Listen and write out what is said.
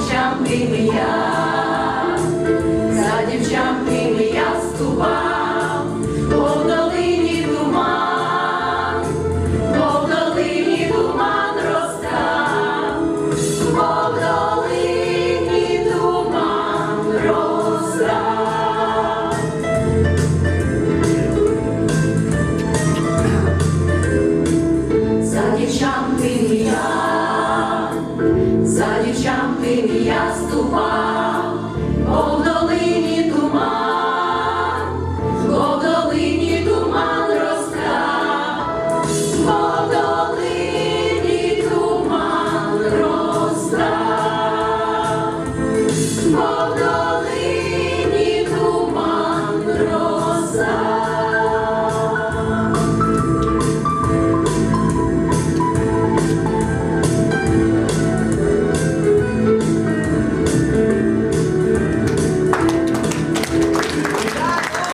дівчам я моя, за дівчам ти. за дівчатами я ступаю.